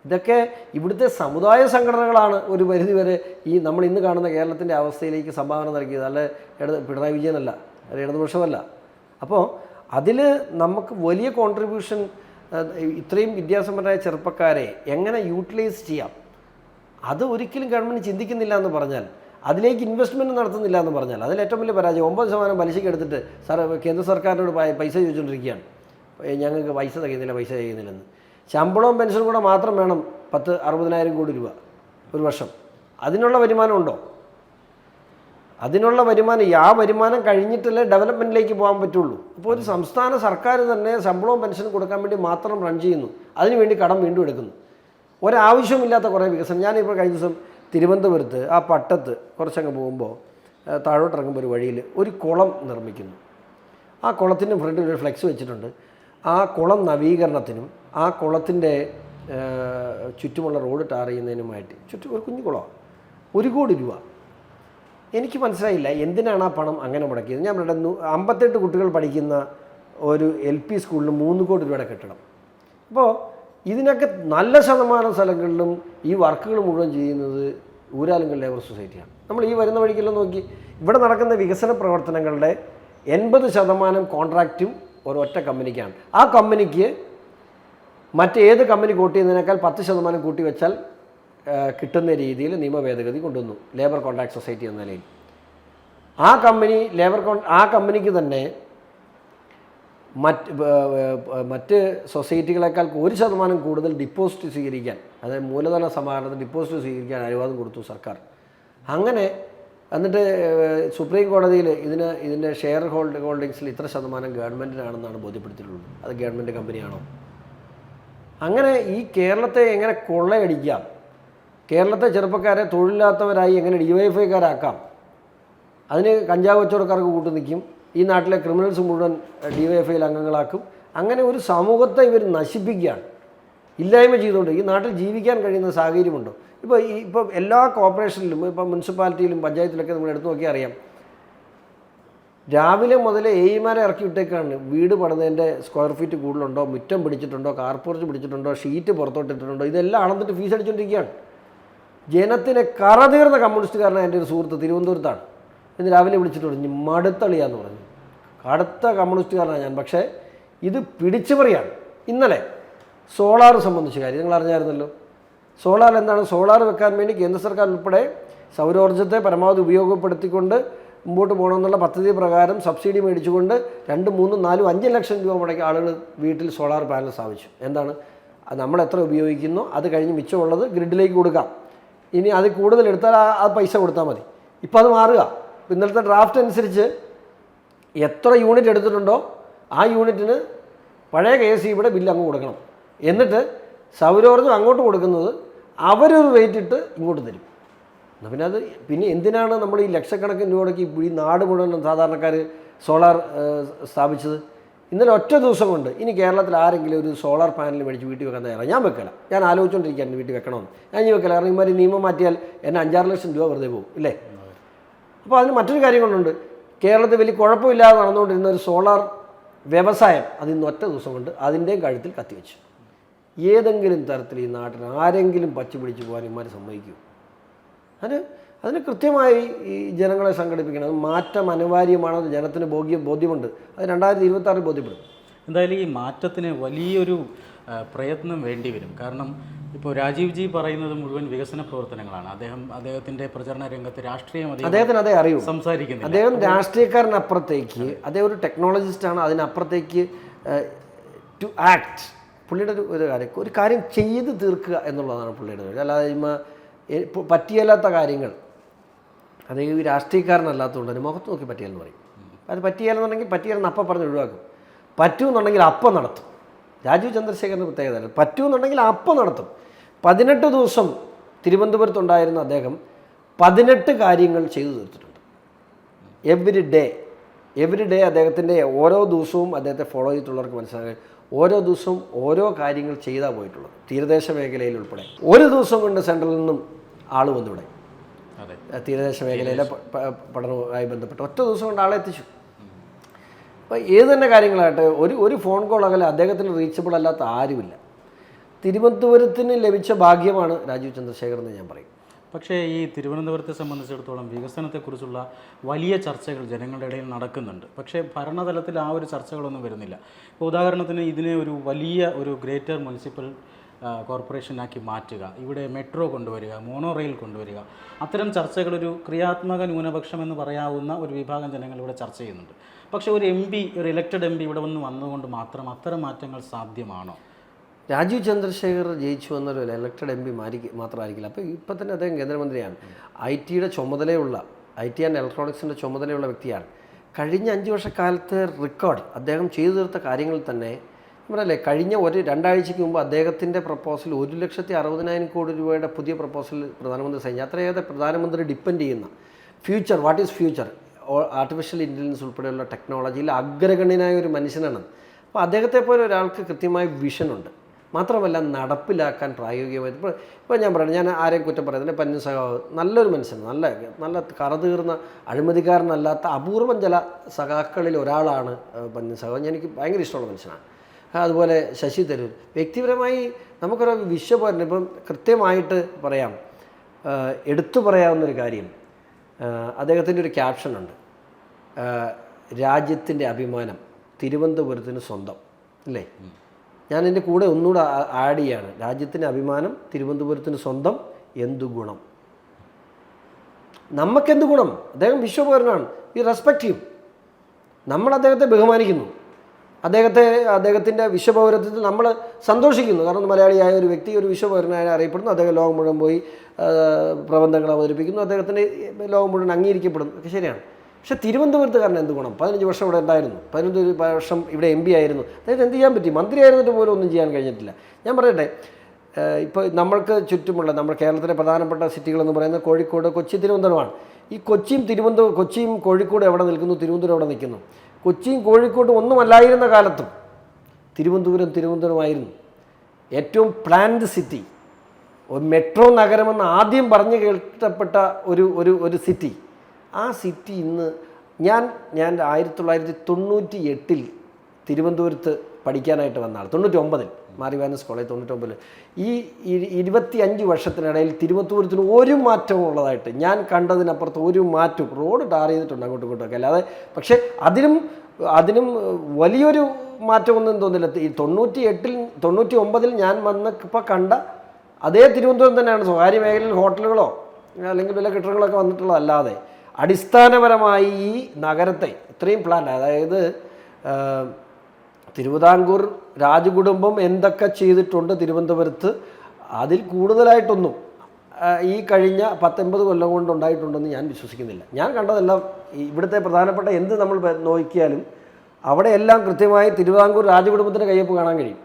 ഇതൊക്കെ ഇവിടുത്തെ സമുദായ സംഘടനകളാണ് ഒരു പരിധിവരെ ഈ നമ്മൾ ഇന്ന് കാണുന്ന കേരളത്തിന്റെ അവസ്ഥയിലേക്ക് സംഭാവന നൽകിയത്. അല്ല ഇടത് പിണറായി വിജയനല്ല ഇടതുപക്ഷമല്ല. അപ്പോൾ അതിൽ നമുക്ക് വലിയ കോൺട്രിബ്യൂഷൻ ഇത്രയും വിദ്യാസമ്പന്നരായ ചെറുപ്പക്കാരെ എങ്ങനെ യൂട്ടിലൈസ് ചെയ്യാം? അത് ഒരിക്കലും ഗവൺമെന്റ് ചിന്തിക്കുന്നില്ല എന്ന് പറഞ്ഞാൽ അതിലേക്ക് ഇൻവെസ്റ്റ്മെന്റ് നടത്തുന്നില്ല എന്ന് പറഞ്ഞാൽ അതിൽ ഏറ്റവും വലിയ പരാജയം ഒമ്പത് ശതമാനം പലിശയ്ക്ക് എടുത്തിട്ട് സാർ കേന്ദ്ര സർക്കാരിനോട് പൈസ ചോദിച്ചുകൊണ്ടിരിക്കുകയാണ്. ഞങ്ങൾക്ക് പൈസ തികയുന്നില്ല പൈസ തികയുന്നില്ലെന്ന്. ശമ്പളവും പെൻഷനും കൂടെ മാത്രം വേണം പത്ത് അറുപതിനായിരം കോടി രൂപ ഒരു വർഷം. അതിനുള്ള വരുമാനം ഉണ്ടോ? അതിനുള്ള വരുമാനം ആ വരുമാനം കഴിഞ്ഞിട്ടല്ലേ ഡെവലപ്മെന്റിലേക്ക് പോകാൻ പറ്റുള്ളൂ. അപ്പോൾ ഒരു സംസ്ഥാന സർക്കാർ തന്നെ ശമ്പളവും പെൻഷനും കൊടുക്കാൻ വേണ്ടി മാത്രം റൺ ചെയ്യുന്നു. അതിനുവേണ്ടി കടം വീണ്ടും എടുക്കുന്നു. ഒരാവശ്യമില്ലാത്ത കുറേ വികസനം. ഞാനിപ്പോൾ കഴിഞ്ഞ ദിവസം തിരുവനന്തപുരത്ത് ആ പട്ടത്ത് കുറച്ചങ്ങ് പോകുമ്പോൾ താഴോട്ടിറങ്ങുമ്പോൾ ഒരു വഴിയിൽ ഒരു കുളം നിർമ്മിക്കുന്നു. ആ കുളത്തിന്റെ ഫ്രണ്ടിൽ ഒരു ഫ്ലെക്സ് വെച്ചിട്ടുണ്ട്. ആ കുളം നവീകരണത്തിനും ആ കുളത്തിന്റെ ചുറ്റുമുള്ള റോഡ് ടാർ ചെയ്യുന്നതിനുമായിട്ട് ചുറ്റും ഒരു കുഞ്ഞു കുളമാണ്. ഒരു കോടി രൂപ. എനിക്ക് മനസ്സിലായില്ല എന്തിനാണ് ആ പണം അങ്ങനെ മുടക്കിയത്? ഞാൻ ഇവിടെ അമ്പത്തെട്ട് കുട്ടികൾ പഠിക്കുന്ന ഒരു എൽ പി സ്കൂളിൽ മൂന്ന് കോടി രൂപയുടെ കെട്ടിടം. അപ്പോൾ ഇതിനൊക്കെ നല്ല ശതമാനം സ്ഥലങ്ങളിലും ഈ വർക്കുകൾ മുഴുവൻ ചെയ്യുന്നത് ഊരാലുങ്കൽ ലേബർ സൊസൈറ്റിയാണ്. നമ്മൾ ഈ വരുന്ന വഴിക്കെല്ലാം നോക്കി ഇവിടെ നടക്കുന്ന വികസന പ്രവർത്തനങ്ങളുടെ എൺപത് ശതമാനം കോൺട്രാക്റ്റും ഒരൊറ്റ കമ്പനിക്കാണ്. ആ കമ്പനിക്ക് മറ്റേത് കമ്പനി കൂട്ടി ചെയ്യുന്നതിനേക്കാൾ പത്ത് ശതമാനം കൂട്ടി വെച്ചാൽ കിട്ടുന്ന രീതിയിൽ നിയമ ഭേദഗതി കൊണ്ടുവന്നു. ലേബർ കോൺട്രാക്ട് സൊസൈറ്റി എന്ന നിലയിൽ. ആ കമ്പനി ലേബർ കോൺ ആ കമ്പനിക്ക് തന്നെ മറ്റ് മറ്റ് സൊസൈറ്റികളെക്കാൾ ഒരു ശതമാനം കൂടുതൽ ഡിപ്പോസിറ്റ് സ്വീകരിക്കാൻ അതായത് മൂലധന സമാഹരണത്തിന് ഡിപ്പോസിറ്റ് സ്വീകരിക്കാൻ അനുവാദം കൊടുത്തു സർക്കാർ. അങ്ങനെ എന്നിട്ട് സുപ്രീം കോടതിയിൽ ഇതിന് ഇതിന്റെ ഷെയർ ഹോൾഡ് ഹോൾഡിങ്സിൽ ഇത്ര ശതമാനം ഗവൺമെന്റിനാണെന്നാണ് ബോധ്യപ്പെടുത്തിയിട്ടുള്ളത്. അത് ഗവൺമെന്റ് കമ്പനിയാണോ? അങ്ങനെ ഈ കേരളത്തെ എങ്ങനെ കൊള്ളയടിക്കാം? കേരളത്തെ ചെറുപ്പക്കാരെ തൊഴിലില്ലാത്തവരായി എങ്ങനെ ഡി വൈ എഫ് ഐക്കാരാക്കാം അതിന് കഞ്ചാവ് കച്ചവടക്കാർക്ക് കൂട്ടു നിൽക്കും. ഈ നാട്ടിലെ ക്രിമിനൽസ് മുഴുവൻ ഡി വൈ എഫ് ഐയിൽ അംഗങ്ങളാക്കും. അങ്ങനെ ഒരു സമൂഹത്തെ ഇവർ നശിപ്പിക്കുകയാണ്. ഇല്ലായ്മ ചെയ്തുകൊണ്ട് ഈ നാട്ടിൽ ജീവിക്കാൻ കഴിയുന്ന സാഹചര്യമുണ്ടോ. ഇപ്പോൾ ഈ ഇപ്പോൾ എല്ലാ കോർപ്പറേഷനിലും ഇപ്പോൾ മുനിസിപ്പാലിറ്റിയിലും പഞ്ചായത്തിലൊക്കെ നമ്മൾ എടുത്തു നോക്കിയാൽ അറിയാം. രാവിലെ മുതൽ എയ്മാരെ ഇറക്കി വിട്ടേക്കാണ്. വീട് പണിതതിന്റെ സ്ക്വയർ ഫീറ്റ് കൂടുതലുണ്ടോ? മുറ്റം പിടിച്ചിട്ടുണ്ടോ? കാർപ്പുറച്ച് പിടിച്ചിട്ടുണ്ടോ? ഷീറ്റ് പുറത്തോട്ടിട്ടുണ്ടോ ഇതെല്ലാം അളന്നിട്ട് ഫീസ് അടിച്ചുകൊണ്ടിരിക്കുകയാണ് ജനത്തിനെ കറതീർന്ന കമ്മ്യൂണിസ്റ്റുകാരനെ എന്റെ ഒരു സുഹൃത്ത് തിരുവനന്തപുരത്താണ്. ഇന്ന് രാവിലെ വിളിച്ചിട്ട് പറഞ്ഞു മടുത്തളിയാന്ന് പറഞ്ഞു. കടുത്ത കമ്മ്യൂണിസ്റ്റുകാരനാണ് ഞാൻ പക്ഷേ ഇത് പിടിച്ചു പറയാണ് ഇന്നലെ സോളാർ സംബന്ധിച്ച കാര്യം നിങ്ങൾ അറിഞ്ഞായിരുന്നല്ലോ. സോളാർ എന്താണ്? സോളാർ വെക്കാൻ വേണ്ടി കേന്ദ്ര സർക്കാർ ഉൾപ്പെടെ സൗരോർജത്തെ പരമാവധി ഉപയോഗപ്പെടുത്തിക്കൊണ്ട് മുമ്പോട്ട് പോകണമെന്നുള്ള പദ്ധതി പ്രകാരം സബ്സിഡി മേടിച്ചുകൊണ്ട് രണ്ട് മൂന്നും നാലും അഞ്ച് ലക്ഷം രൂപ മുടക്കി ആളുകൾ വീട്ടിൽ സോളാർ പാനൽ സ്ഥാപിച്ചു. എന്താണ്? നമ്മൾ എത്ര ഉപയോഗിക്കുന്നു? അത് കഴിഞ്ഞ് മിച്ചമുള്ളത് ഗ്രിഡിലേക്ക് കൊടുക്കാം. ഇനി അത് കൂടുതൽ എടുത്താൽ ആ പൈസ കൊടുത്താൽ മതി. ഇപ്പോൾ അത് മാറുക. ഇന്നലത്തെ ഡ്രാഫ്റ്റ് അനുസരിച്ച് എത്ര യൂണിറ്റ് എടുത്തിട്ടുണ്ടോ ആ യൂണിറ്റിന് പഴയ കെ എസ് സിയുടെ ബില്ല് അങ്ങ് കൊടുക്കണം. എന്നിട്ട് സൗരോർജം അങ്ങോട്ട് കൊടുക്കുന്നത് അവരൊരു റേറ്റ് ഇട്ട് ഇങ്ങോട്ട് തരും. എന്നാൽ പിന്നെ അത് പിന്നെ എന്തിനാണ് നമ്മൾ ഈ ലക്ഷക്കണക്കിന് രൂപയ്ക്ക് ഈ നാട് മുഴുവൻ സാധാരണക്കാർ സോളാർ സ്ഥാപിച്ചത്? ഇന്നലെ ഒറ്റ ദിവസം കൊണ്ട് ഇനി കേരളത്തിൽ ആരെങ്കിലും ഒരു സോളാർ പാനൽ മേടിച്ച് വീട്ടിൽ വെക്കാൻ തയ്യാറാണ് ഞാൻ വെക്കില്ല ഞാൻ ആലോചിച്ചുകൊണ്ടിരിക്കുകയാണ് വീട്ടിൽ വെക്കണമെന്ന് ഞാൻ ഇനി വെക്കില്ല കാരണം ഇമാതിരി നിയമം മാറ്റിയാൽ എന്നെ അഞ്ചാറ് ലക്ഷം രൂപ വെറുതെ പോകും ഇല്ലേ? അപ്പോൾ അതിന് മറ്റൊരു കാര്യം കൊണ്ടുണ്ട്. കേരളത്തിൽ വലിയ കുഴപ്പമില്ലാതെ നടന്നുകൊണ്ടിരുന്ന ഒരു സോളാർ വ്യവസായം അത് ഇന്ന് ഒറ്റ ദിവസം കൊണ്ട് അതിന്റെയും കഴുത്തിൽ കത്തിവെച്ചു ഏതെങ്കിലും തരത്തിൽ ഈ നാട്ടിൽ ആരെങ്കിലും പച്ച പിടിച്ച് പോകാൻ ഇമാർ സമ്മതിക്കൂ. അതിന് അതിന് കൃത്യമായി ഈ ജനങ്ങളെ സംഘടിപ്പിക്കണം. അത് മാറ്റം അനിവാര്യമാണ് ജനത്തിന് ബോധ്യം ബോധ്യമുണ്ട്. അത് രണ്ടായിരത്തി ഇരുപത്തി ആറിൽ ബോധ്യപ്പെടും. എന്തായാലും ഈ മാറ്റത്തിന് വലിയൊരു പ്രയത്നം വേണ്ടി വരും. കാരണം ഇപ്പോൾ രാജീവ് ജി പറയുന്നത് മുഴുവൻ വികസന പ്രവർത്തനങ്ങളാണ്. അദ്ദേഹം അദ്ദേഹത്തിന്റെ പ്രചരണ രംഗത്ത് രാഷ്ട്രീയം അദ്ദേഹത്തിന് അതേ അറിയൂ. സംസാരിക്കുന്നു അദ്ദേഹം രാഷ്ട്രീയക്കാരനപ്പുറത്തേക്ക് അദ്ദേഹം ഒരു ടെക്നോളജിസ്റ്റാണ് അതിനപ്പുറത്തേക്ക് ടു ആക്ട് പുള്ളിയുടെ ഒരു ഒരു കാര്യം ഒരു കാര്യം ചെയ്ത് തീർക്കുക എന്നുള്ളതാണ് പുള്ളിയുടെ കാര്യം. അല്ലാതെ പറ്റിയല്ലാത്ത കാര്യങ്ങൾ. അദ്ദേഹം ഈ രാഷ്ട്രീയക്കാരനല്ലാത്തതുകൊണ്ട് തന്നെ മുഖത്ത് നോക്കി പറ്റിയാലെന്ന് പറയും. അത് പറ്റിയാലെന്നുണ്ടെങ്കിൽ പറ്റിയാലെന്ന് അപ്പം പറഞ്ഞ് ഒഴിവാക്കും. പറ്റുമെന്നുണ്ടെങ്കിൽ അപ്പം നടത്തും. രാജീവ് ചന്ദ്രശേഖരന്റെ പ്രത്യേകത പറ്റുമെന്നുണ്ടെങ്കിൽ അപ്പം നടത്തും. പതിനെട്ട് ദിവസം തിരുവനന്തപുരത്തുണ്ടായിരുന്ന അദ്ദേഹം പതിനെട്ട് കാര്യങ്ങൾ ചെയ്തു തീർത്തിട്ടുണ്ട്. എവറി ഡേ എവറി ഡേ അദ്ദേഹത്തിന്റെ ഓരോ ദിവസവും അദ്ദേഹത്തെ ഫോളോ ചെയ്തിട്ടുള്ളവർക്ക് മനസ്സിലാക്കാൻ ഓരോ ദിവസവും ഓരോ കാര്യങ്ങൾ ചെയ്താൽ പോയിട്ടുള്ളത്. തീരദേശ മേഖലയിൽ ഉൾപ്പെടെ. ഒരു ദിവസം കൊണ്ട് സെൻട്രലിൽ നിന്നും ആൾ വന്നിവിടെ അതെ തീരദേശ. മേഖലയിലെ പഠനവുമായി ബന്ധപ്പെട്ട് ഒറ്റ ദിവസം കൊണ്ട് ആളെ എത്തിച്ചു. അപ്പോൾ ഏത് തന്നെ കാര്യങ്ങളായിട്ട് ഒരു ഒരു ഫോൺ കോൾ അകലെ അദ്ദേഹത്തിന് റീച്ചബിൾ അല്ലാത്ത ആരുമില്ല. തിരുവനന്തപുരത്തിന് ലഭിച്ച ഭാഗ്യമാണ് രാജീവ് ചന്ദ്രശേഖർ എന്ന് ഞാൻ പറയും. പക്ഷേ ഈ തിരുവനന്തപുരത്തെ സംബന്ധിച്ചിടത്തോളം വികസനത്തെക്കുറിച്ചുള്ള വലിയ ചർച്ചകൾ ജനങ്ങളുടെ ഇടയിൽ നടക്കുന്നുണ്ട്. പക്ഷേ ഭരണതലത്തിൽ ആ ഒരു ചർച്ചകളൊന്നും വരുന്നില്ല. ഇപ്പോൾ ഉദാഹരണത്തിന് ഇതിനെ ഒരു വലിയ ഒരു ഗ്രേറ്റർ മുനിസിപ്പൽ കോർപ്പറേഷനാക്കി മാറ്റുക. ഇവിടെ മെട്രോ കൊണ്ടുവരിക മോണോ റെയിൽ കൊണ്ടുവരിക. അത്തരം ചർച്ചകളൊരു ക്രിയാത്മക ന്യൂനപക്ഷം എന്ന് പറയാവുന്ന ഒരു വിഭാഗം ജനങ്ങൾ ഇവിടെ ചർച്ച ചെയ്യുന്നുണ്ട്. പക്ഷേ ഒരു എം പി ഒരു ഇലക്റ്റഡ് എം പി ഇവിടെ വന്ന് വന്നതുകൊണ്ട് മാത്രം അത്തരം മാറ്റങ്ങൾ സാധ്യമാണോ? രാജീവ് ചന്ദ്രശേഖർ ജയിച്ചു വന്നൊരു ഇലക്ടഡ് എം പി മാറി മാത്രമായിരിക്കില്ല. അപ്പോൾ ഇപ്പം തന്നെ അദ്ദേഹം കേന്ദ്രമന്ത്രിയാണ്. ഐ ടിയുടെ ചുമതലയുള്ള ഐ ടി ആൻഡ് ഇലക്ട്രോണിക്സിന്റെ ചുമതലയുള്ള വ്യക്തിയാണ്. കഴിഞ്ഞ അഞ്ച് വർഷക്കാലത്തെ റെക്കോർഡ് അദ്ദേഹം ചെയ്തു തീർത്ത കാര്യങ്ങളിൽ തന്നെ നമ്മളല്ലേ കഴിഞ്ഞ ഒരു രണ്ടാഴ്ചയ്ക്ക് മുമ്പ് അദ്ദേഹത്തിന്റെ പ്രപ്പോസൽ ഒരു ലക്ഷത്തി അറുപതിനായിരം കോടി രൂപയുടെ പുതിയ പ്രപ്പോസൽ പ്രധാനമന്ത്രി സൈന്യം അത്രയേറെ പ്രധാനമന്ത്രി ഡിപ്പെൻഡ് ചെയ്യുന്ന future what is future artificial intelligence ഉൾപ്പെടെയുള്ള ടെക്നോളജിയിൽ അഗ്രഗണ്യനായ ഒരു മനുഷ്യനാണ്. അപ്പോൾ അദ്ദേഹത്തെ പോലെ ഒരാൾക്ക് കൃത്യമായ വിഷനുണ്ട് മാത്രമല്ല നടപ്പിലാക്കാൻ പ്രായോഗികമായി ഇപ്പോൾ ഇപ്പോൾ ഞാൻ പറയുന്നത് ഞാൻ ആരെയും കുറ്റം പറയുന്നത് പന്നു സഖാവ് നല്ലൊരു മനുഷ്യൻ നല്ല നല്ല കറതീർന്ന അഴിമതിക്കാരനല്ലാത്ത അപൂർവം ചില സഖാക്കളിൽ ഒരാളാണ് പന്നു സഖാവ് എനിക്ക് ഭയങ്കര ഇഷ്ടമുള്ള മനുഷ്യനാണ്. അതുപോലെ ശശി തരൂർ. വ്യക്തിപരമായി നമുക്കൊരു വിശ്വപോരണം ഇപ്പം കൃത്യമായിട്ട് പറയാം. എടുത്തു പറയാവുന്നൊരു കാര്യം അദ്ദേഹത്തിന്റെ ഒരു ക്യാപ്ഷനുണ്ട്. രാജ്യത്തിന്റെ അഭിമാനം തിരുവനന്തപുരത്തിന് സ്വന്തം അല്ലേ? ഞാൻ എന്റെ കൂടെ ഒന്നുകൂടെ ആഡ് ചെയ്യാണ്. രാജ്യത്തിന്റെ അഭിമാനം തിരുവനന്തപുരത്തിന് സ്വന്തം എന്തു ഗുണം? നമുക്കെന്ത് ഗുണം? അദ്ദേഹം വിശ്വപൗരനാണ്. ഈ റെസ്പെക്റ്റ് ചെയ്യും. നമ്മൾ അദ്ദേഹത്തെ ബഹുമാനിക്കുന്നു. അദ്ദേഹത്തെ അദ്ദേഹത്തിന്റെ വിശ്വപൗരത്വത്തിൽ നമ്മൾ സന്തോഷിക്കുന്നു. കാരണം മലയാളിയായ ഒരു വ്യക്തി ഒരു വിശ്വപൗരനായി അറിയപ്പെടുന്നു. അദ്ദേഹം ലോകം മുഴുവൻ പോയി പ്രബന്ധങ്ങൾ അവതരിപ്പിക്കുന്നു. അദ്ദേഹത്തിന് ലോകം മുഴുവൻ അംഗീകരിക്കപ്പെടുന്നു. ഒക്കെ ശരിയാണ്. പക്ഷേ തിരുവനന്തപുരത്തുകാരൻ എന്ത് ഗുണം? പതിനഞ്ച് വർഷം ഇവിടെ ഉണ്ടായിരുന്നു. പതിനഞ്ച് വർഷം ഇവിടെ എം പി ആയിരുന്നു. അദ്ദേഹത്തിന് എന്ത് ചെയ്യാൻ പറ്റി? മന്ത്രിയായിരുന്നിട്ട് പോലും ഒന്നും ചെയ്യാൻ കഴിഞ്ഞിട്ടില്ല. ഞാൻ പറയട്ടെ ഇപ്പോൾ നമ്മൾക്ക് ചുറ്റുമുള്ള നമ്മുടെ കേരളത്തിലെ പ്രധാനപ്പെട്ട സിറ്റികളെന്ന് പറയുന്നത് കോഴിക്കോട് കൊച്ചി തിരുവനന്തപുരമാണ്. ഈ കൊച്ചിയും തിരുവനന്തപുരം കൊച്ചിയും കോഴിക്കോട് എവിടെ നിൽക്കുന്നു? തിരുവനന്തപുരം എവിടെ നിൽക്കുന്നു? കൊച്ചിയും കോഴിക്കോടും ഒന്നുമല്ലായിരുന്ന കാലത്തും തിരുവനന്തപുരം തിരുവനന്തപുരമായിരുന്നു. ഏറ്റവും പ്ലാൻഡ് സിറ്റി മെട്രോ നഗരമെന്ന് ആദ്യം പറഞ്ഞു കേൾക്കപ്പെട്ട ഒരു ഒരു ഒരു സിറ്റി ആ സിറ്റി ഇന്ന് ഞാൻ ഞാൻ ആയിരത്തി തൊള്ളായിരത്തി തൊണ്ണൂറ്റി എട്ടിൽ തിരുവനന്തപുരത്ത് പഠിക്കാനായിട്ട് വന്ന തൊണ്ണൂറ്റി ഒമ്പതിൽ മാറി വാനസ് കോളേജ് തൊണ്ണൂറ്റൊമ്പതിൽ. ഈ ഇരു- ഇരുപത്തി അഞ്ച് വർഷത്തിനിടയിൽ തിരുവനന്തപുരത്തിന് ഒരു മാറ്റവും ഉള്ളതായിട്ട് ഞാൻ കണ്ടതിനപ്പുറത്ത് ഒരു മാറ്റവും റോഡ് ടാർ ചെയ്തിട്ടുണ്ട് അങ്ങോട്ടും ഇങ്ങോട്ടും ഒക്കെ. അല്ലാതെ പക്ഷേ അതിനും അതിനും വലിയൊരു മാറ്റമൊന്നും തോന്നില്ല ഈ തൊണ്ണൂറ്റി എട്ടിൽ തൊണ്ണൂറ്റി ഒമ്പതിൽ ഞാൻ വന്നപ്പോൾ കണ്ട അതേ തിരുവനന്തപുരം തന്നെയാണ് സ്വകാര്യ മേഖലയിൽ ഹോട്ടലുകളോ അല്ലെങ്കിൽ വല്ല കെട്ടിടങ്ങളൊക്കെ വന്നിട്ടുള്ളതല്ലാതെ അടിസ്ഥാനപരമായി ഈ നഗരത്തെ ഇത്രയും പ്ലാൻ അതായത് തിരുവിതാംകൂർ രാജകുടുംബം എന്തൊക്കെ ചെയ്തിട്ടുണ്ട് തിരുവനന്തപുരത്ത് അതിൽ കൂടുതലായിട്ടൊന്നും ഈ കഴിഞ്ഞ പത്തൊമ്പത് കൊല്ലം കൊണ്ട് ഉണ്ടായിട്ടുണ്ടെന്ന് ഞാൻ വിശ്വസിക്കുന്നില്ല. ഞാൻ കണ്ടതെല്ലാം ഇവിടുത്തെ പ്രധാനപ്പെട്ട എന്ത് നമ്മൾ നോക്കിയാലും നോക്കിയാലും അവിടെയെല്ലാം കൃത്യമായി തിരുവിതാംകൂർ രാജകുടുംബത്തിന്റെ കയ്യൊപ്പ് കാണാൻ കഴിയും.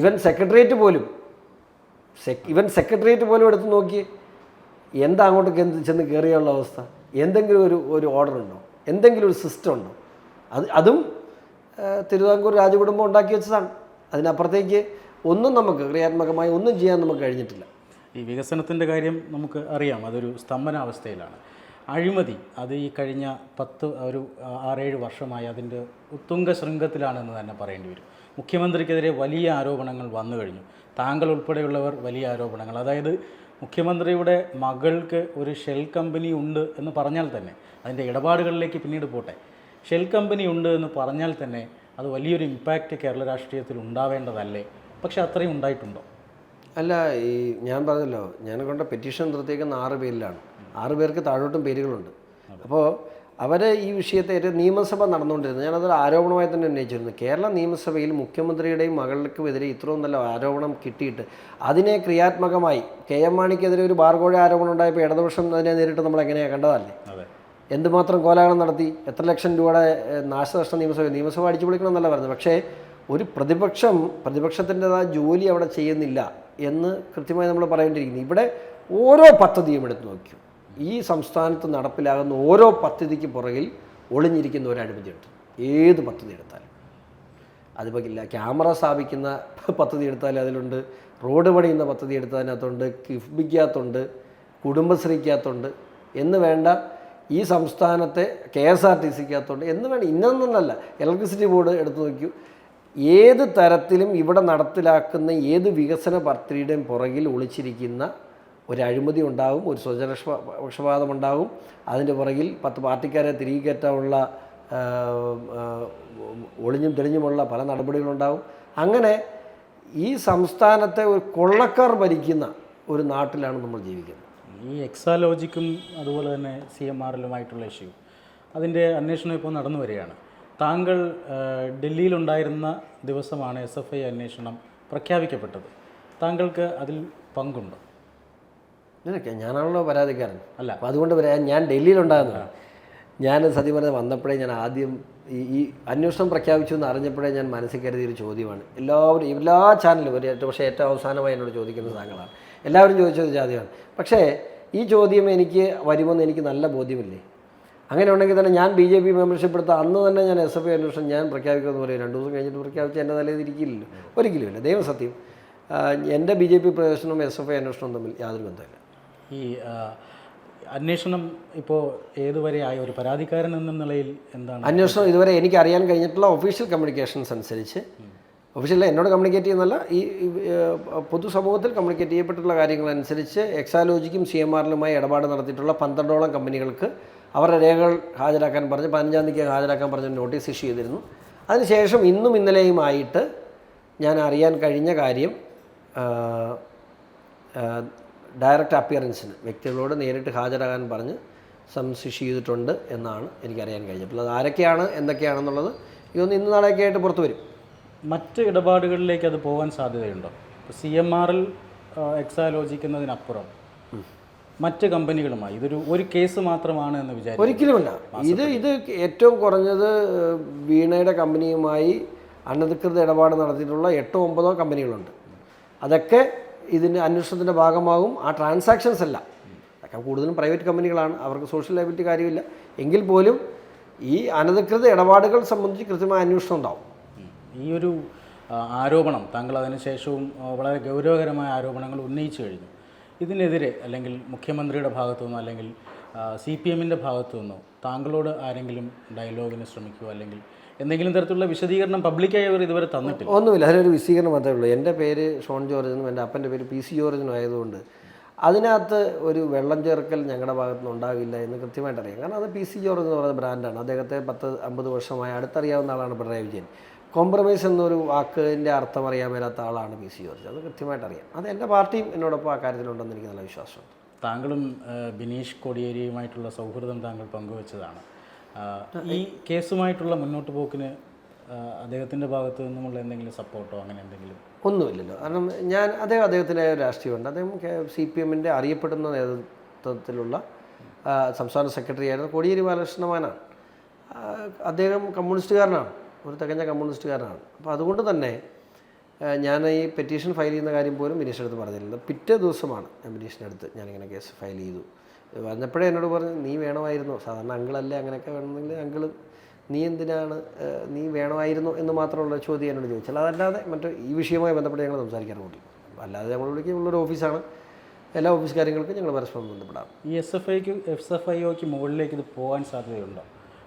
ഇവൻ സെക്രട്ടേറിയറ്റ് പോലും ഇവൻ സെക്രട്ടേറിയറ്റ് പോലും എടുത്ത് നോക്കി എന്താ അങ്ങോട്ടേക്ക് എന്ത് ചെന്ന് കയറിയുള്ള അവസ്ഥ? എന്തെങ്കിലും ഒരു ഒരു ഓർഡർ ഉണ്ടോ? എന്തെങ്കിലും ഒരു സിസ്റ്റം ഉണ്ടോ? അത് അതും തിരുവിതാംകൂർ രാജകുടുംബം ഉണ്ടാക്കി വെച്ചതാണ്. അതിനപ്പുറത്തേക്ക് ഒന്നും നമുക്ക് ക്രിയാത്മകമായി ഒന്നും ചെയ്യാൻ നമുക്ക് കഴിഞ്ഞിട്ടില്ല. ഈ വികസനത്തിന്റെ കാര്യം നമുക്ക് അറിയാം. അതൊരു സ്തംഭനാവസ്ഥയിലാണ്. അഴിമതി അത് ഈ കഴിഞ്ഞ പത്ത് ഒരു ആറേഴ് വർഷമായി അതിന്റെ ഉത്തുംഗ ശൃംഖത്തിലാണെന്ന് തന്നെ പറയേണ്ടി വരും. മുഖ്യമന്ത്രിക്കെതിരെ വലിയ ആരോപണങ്ങൾ വന്നു കഴിഞ്ഞു. താങ്കൾ ഉൾപ്പെടെയുള്ളവർ വലിയ ആരോപണങ്ങൾ. അതായത് മുഖ്യമന്ത്രിയുടെ മകൾക്ക് ഒരു ഷെൽ കമ്പനി ഉണ്ട് എന്ന് പറഞ്ഞാൽ തന്നെ അതിന്റെ ഇടപാടുകളിലേക്ക് പിന്നീട് പോട്ടെ. ഷെൽ കമ്പനി ഉണ്ട് എന്ന് പറഞ്ഞാൽ തന്നെ അത് വലിയൊരു ഇമ്പാക്റ്റ് കേരള രാഷ്ട്രീയത്തിൽ ഉണ്ടാവേണ്ടതല്ലേ? പക്ഷേ അത്രയും ഉണ്ടായിട്ടുണ്ടോ? അല്ല ഈ ഞാൻ പറഞ്ഞല്ലോ ഞാൻ കൊണ്ട പെറ്റീഷൻ നിർത്തിയേക്കുന്ന ആറ് പേരിലാണ്. ആറ് പേർക്ക് താഴോട്ടും പേരുകളുണ്ട്. അപ്പോൾ അവർ ഈ വിഷയത്തെ ഒരു നിയമസഭ നടന്നുകൊണ്ടിരുന്നത് ഞാനതൊരു ആരോപണമായി തന്നെ ഉന്നയിച്ചിരുന്നു. കേരള നിയമസഭയിൽ മുഖ്യമന്ത്രിയുടെയും മകൾക്കുമെതിരെ ഇത്രയും നല്ല ആരോപണം കിട്ടിയിട്ട് അതിനെ ക്രിയാത്മകമായി കെ എം മാണിക്കെതിരെ ഒരു ബാർഗോഴ ആരോപണം ഉണ്ടായപ്പോൾ ഇടതുപക്ഷം അതിനെ നേരിട്ട് നമ്മൾ എങ്ങനെയാണ് കണ്ടതല്ലേ എന്തുമാത്രം കോലാഹലം നടത്തി എത്ര ലക്ഷം രൂപയുടെ നാശനഷ്ടം നിയമസഭ നിയമസഭ അടിച്ചു പൊളിക്കണമെന്നല്ല പറഞ്ഞത്. പക്ഷേ ഒരു പ്രതിപക്ഷം പ്രതിപക്ഷത്തിന്റെതായ ജോലി അവിടെ ചെയ്യുന്നില്ല എന്ന് കൃത്യമായി നമ്മൾ പറയേണ്ടിയിരിക്കുന്നു. ഇവിടെ ഓരോ പദ്ധതിയും എടുത്തു നോക്കി ഈ സംസ്ഥാനത്ത് നടപ്പിലാകുന്ന ഓരോ പദ്ധതിക്ക് പുറകിൽ ഒളിഞ്ഞിരിക്കുന്ന ഒരു അഴിമതിയുണ്ട്. ഏത് പദ്ധതി എടുത്താലും. അതിപ്പോൾ ഇല്ല ക്യാമറ സ്ഥാപിക്കുന്ന പദ്ധതി എടുത്താൽ അതിലുണ്ട്. റോഡ് പണിയുന്ന പദ്ധതി എടുത്തതിനകത്തുണ്ട് കിഫ്ബിക്കകത്തുണ്ട്. കുടുംബശ്രീക്കകത്തുണ്ട്. എന്ന് വേണ്ട ഈ സംസ്ഥാനത്തെ കെ എസ് ആർ ടി സിക്കകത്തുണ്ട് എന്ന് വേണം. ഇന്നൊന്നല്ല ഇലക്ട്രിസിറ്റി ബോർഡ് എടുത്തു നോക്കൂ. ഏത് തരത്തിലും ഇവിടെ നടപ്പിലാക്കുന്ന ഏത് വികസന പദ്ധതിയുടെയും പുറകിൽ ഒളിച്ചിരിക്കുന്ന ഒരു അഴിമതി ഉണ്ടാകും ഒരു സ്വജനക്ഷ പക്ഷപാതം ഉണ്ടാകും അതിന്റെ പുറകിൽ പത്ത് പാർട്ടിക്കാരെ തിരികെ കയറ്റാനുള്ള ഒളിഞ്ഞും തെളിഞ്ഞുമുള്ള പല നടപടികളുണ്ടാകും അങ്ങനെ ഈ സംസ്ഥാനത്തെ ഒരു കൊള്ളക്കാർ ഭരിക്കുന്ന ഒരു നാട്ടിലാണ് നമ്മൾ ജീവിക്കുന്നത്. ഈ എക്സാലോജിക്കും അതുപോലെ തന്നെ സി എം ആറിലുമായിട്ടുള്ള ഇഷ്യൂ. അതിന്റെ അന്വേഷണം ഇപ്പോൾ നടന്നു വരികയാണ്. താങ്കൾ ഡൽഹിയിലുണ്ടായിരുന്ന ദിവസമാണ് എസ് എഫ് ഐ അന്വേഷണം പ്രഖ്യാപിക്കപ്പെട്ടത്. താങ്കൾക്ക് അതിൽ പങ്കുണ്ടോ? ഇതൊക്കെ ഞാനാണല്ലോ പരാതിക്കാരൻ. അല്ല. അപ്പോൾ അതുകൊണ്ട് പറയാൻ ഞാൻ ഡൽഹിയിലുണ്ടായിരുന്നു. ഞാൻ സത്യം പറഞ്ഞാൽ വന്നപ്പോഴേ ഞാൻ ആദ്യം ഈ ഈ അന്വേഷണം പ്രഖ്യാപിച്ചു എന്ന് അറിഞ്ഞപ്പോഴേ ഞാൻ മനസ്സിൽ കരുതിയ ഒരു ചോദ്യമാണ്. എല്ലാവരും എല്ലാ ചാനലും ഒരു പക്ഷേ ഏറ്റവും അവസാനമായി എന്നോട് ചോദിക്കുന്ന താങ്കളാണ്. എല്ലാവരും ചോദിച്ചത് ചോദ്യമാണ് പക്ഷേ ഈ ചോദ്യം എനിക്ക് വരുമെന്ന് എനിക്ക് നല്ല ബോധ്യമില്ലേ? അങ്ങനെ ഉണ്ടെങ്കിൽ തന്നെ ഞാൻ ബി ജെ പി മെമ്പർഷിപ്പ് എടുത്ത അന്ന് തന്നെ ഞാൻ എസ് എഫ് ഐ അന്വേഷണം ഞാൻ പ്രഖ്യാപിക്കുമെന്ന് പറയും. രണ്ട് ദിവസം കഴിഞ്ഞിട്ട് പ്രഖ്യാപിച്ച് എന്റെ തലയിൽ ഇരിക്കില്ലല്ലോ. ഒരിക്കലുമില്ല ദൈവസത്യം സത്യം. എന്റെ ബി ജെ പി പ്രവേശനവും എസ് എഫ് ഐ അന്വേഷണവും തമ്മിൽ യാതൊരു ബന്ധമില്ല ഈ അന്വേഷണം ഇപ്പോൾ ഏതുവരെ ആയ? ഒരു പരാതിക്കാരൻ എന്ന നിലയിൽ എന്താണ്? അന്വേഷണം ഇതുവരെ എനിക്ക് അറിയാൻ കഴിഞ്ഞിട്ടുള്ള ഒഫീഷ്യൽ കമ്മ്യൂണിക്കേഷൻസ് അനുസരിച്ച് ഒഫീഷ്യലല്ല എന്നോട് കമ്മ്യൂണിക്കേറ്റ് ചെയ്യുന്നല്ല ഈ പൊതുസമൂഹത്തിൽ കമ്മ്യൂണിക്കേറ്റ് ചെയ്യപ്പെട്ടിട്ടുള്ള കാര്യങ്ങളനുസരിച്ച് എക്സാലോജിക്കും സി എം ആറിലുമായി ഇടപാട് നടത്തിയിട്ടുള്ള പന്ത്രണ്ടോളം കമ്പനികൾക്ക് അവരുടെ രേഖകൾ ഹാജരാക്കാൻ പറഞ്ഞ് പതിനഞ്ചാം തീയതി ഹാജരാക്കാൻ പറഞ്ഞ് നോട്ടീസ് ഇഷ്യൂ ചെയ്തിരുന്നു. അതിനുശേഷം ഇന്നും ഇന്നലെയുമായിട്ട് ഞാൻ അറിയാൻ കഴിഞ്ഞ കാര്യം ഡയറക്റ്റ് അപ്പിയറൻസിന് വ്യക്തികളോട് നേരിട്ട് ഹാജരാകാൻ പറഞ്ഞ് സംശിഷ് ചെയ്തിട്ടുണ്ട് എന്നാണ് എനിക്കറിയാൻ കഴിഞ്ഞിട്ടുള്ളത്. ആരൊക്കെയാണ് എന്തൊക്കെയാണെന്നുള്ളത് ഇതൊന്ന് ഇന്ന് നാളെയൊക്കെ ആയിട്ട് പുറത്തു വരും. മറ്റ് ഇടപാടുകളിലേക്ക് അത് പോകാൻ സാധ്യതയുണ്ടോ? ഇപ്പോൾ സി എം ആറിൽ എക്സാലോചിക്കുന്നതിനപ്പുറം മറ്റ് കമ്പനികളുമായി ഇതൊരു ഒരു കേസ് മാത്രമാണ് എന്ന് വിചാരിക്കും ഒരിക്കലുമല്ല. ഇത് ഇത് ഏറ്റവും കുറഞ്ഞത് വീണയുടെ കമ്പനിയുമായി അനധികൃത ഇടപാട് നടത്തിയിട്ടുള്ള എട്ടോ ഒമ്പതോ കമ്പനികളുണ്ട്. അതൊക്കെ ഇതിന്റെ അന്വേഷണത്തിന്റെ ഭാഗമാകും. ആ ട്രാൻസാക്ഷൻസ് അല്ല. അതൊക്കെ കൂടുതലും പ്രൈവറ്റ് കമ്പനികളാണ്. അവർക്ക് സോഷ്യൽ ലൈബിലിറ്റി കാര്യമില്ല. എങ്കിൽ പോലും ഈ അനധികൃത ഇടപാടുകൾ സംബന്ധിച്ച് കൃത്യമായ അന്വേഷണം ഉണ്ടാവും. ഈ ഒരു ആരോപണം താങ്കൾ അതിനുശേഷവും വളരെ ഗൗരവകരമായ ആരോപണങ്ങൾ ഉന്നയിച്ചു കഴിഞ്ഞു. ഇതിനെതിരെ അല്ലെങ്കിൽ മുഖ്യമന്ത്രിയുടെ ഭാഗത്തു നിന്നോ അല്ലെങ്കിൽ സി പി എമ്മിന്റെ ഭാഗത്തു നിന്നോ താങ്കളോട് ആരെങ്കിലും ഡയലോഗിന് ശ്രമിക്കുക അല്ലെങ്കിൽ എന്തെങ്കിലും തരത്തിലുള്ള വിശദീകരണം പബ്ലിക്കായി അവർ ഇതുവരെ തന്നിട്ടില്ല. ഒന്നുമില്ല. അതിനൊരു വിശദീകരണം മാത്രമേ ഉള്ളൂ. എന്റെ പേര് ഷോൺ ജോർജ് എന്റെ അപ്പന്റെ പേര് പി സി ജോർജനും ആയതുകൊണ്ട് അതിനകത്ത് ഒരു വെള്ളം ചേർക്കൽ ഞങ്ങളുടെ ഭാഗത്തുനിന്ന് ഉണ്ടാകില്ല എന്ന് കൃത്യമായിട്ട് അറിയാം കാരണം അത് പി സി ജോർജ് എന്ന് പറയുന്ന ബ്രാൻഡാണ് അദ്ദേഹത്തെ പത്ത് അമ്പത് വർഷമായി അടുത്തറിയാവുന്ന ആളാണ് പിണറായി വിജയൻ. കോംപ്രമൈസ് എന്നൊരു വാക്കിന്റെ അർത്ഥം അറിയാൻ മേലാത്ത ആളാണ് പി സി ജോർജ്. അത് കൃത്യമായിട്ട് അറിയാം. അത് എന്റെ പാർട്ടിയും എന്നോടൊപ്പം ആ കാര്യത്തിലുണ്ടെന്ന് എനിക്ക് നല്ല വിശ്വാസമുണ്ട്. താങ്കളും ബിനീഷ് കോടിയേരിയുമായിട്ടുള്ള സൗഹൃദം താങ്കൾ പങ്കുവച്ചതാണ്. ഈ കേസുമായിട്ടുള്ള മുന്നോട്ട് പോക്കിന് അദ്ദേഹത്തിന്റെ ഭാഗത്ത് നിന്നുമുള്ള എന്തെങ്കിലും സപ്പോർട്ടോ അങ്ങനെ എന്തെങ്കിലും? ഒന്നുമില്ലല്ലോ. കാരണം ഞാൻ അദ്ദേഹം അദ്ദേഹത്തിന്റെ രാഷ്ട്രീയമുണ്ട്. അദ്ദേഹം സി പി എമ്മിന്റെ അറിയപ്പെടുന്ന നേതൃത്വത്തിലുള്ള സംസ്ഥാന സെക്രട്ടറി ആയിരുന്നു കോടിയേരി ബാലകൃഷ്ണമാനാണ്. അദ്ദേഹം കമ്മ്യൂണിസ്റ്റുകാരനാണ്. ഒരു തികഞ്ഞ കമ്മ്യൂണിസ്റ്റുകാരനാണ്. അപ്പോൾ അതുകൊണ്ട് തന്നെ ഞാൻ ഈ പെറ്റീഷൻ ഫയൽ ചെയ്യുന്ന കാര്യം പോലും മിനീഷിനടുത്ത് പറഞ്ഞിരുന്നു. പിറ്റേ ദിവസമാണ് ഞാൻ മിനീഷിനടുത്ത് ഞാനിങ്ങനെ കേസ് ഫയൽ ചെയ്തു. വന്നപ്പോഴേ എന്നോട് പറഞ്ഞു നീ വേണമായിരുന്നു. സാധാരണ അങ്കിളല്ലേ അങ്ങനെയൊക്കെ വേണമെങ്കിൽ അങ്കിൾ നീ എന്തിനാണ് നീ വേണമായിരുന്നു എന്ന് മാത്രമുള്ള ചോദ്യം എന്നോട് ചോദിച്ചാൽ അതല്ലാതെ മറ്റു ഈ വിഷയവുമായി ബന്ധപ്പെട്ട് ഞങ്ങൾ സംസാരിക്കാറുണ്ട് അല്ലാതെ ഞങ്ങൾ വിളിക്കുന്നുള്ളൊരു ഓഫീസാണ്. എല്ലാ ഓഫീസ് കാര്യങ്ങൾക്കും ഞങ്ങൾ പരസ്പരം ബന്ധപ്പെടാം. ഈ എസ് എഫ് ഐക്ക് എസ് എഫ് ഐ മുകളിലേക്ക് ഇത് പോകാൻ സാധ്യതയുണ്ടോ?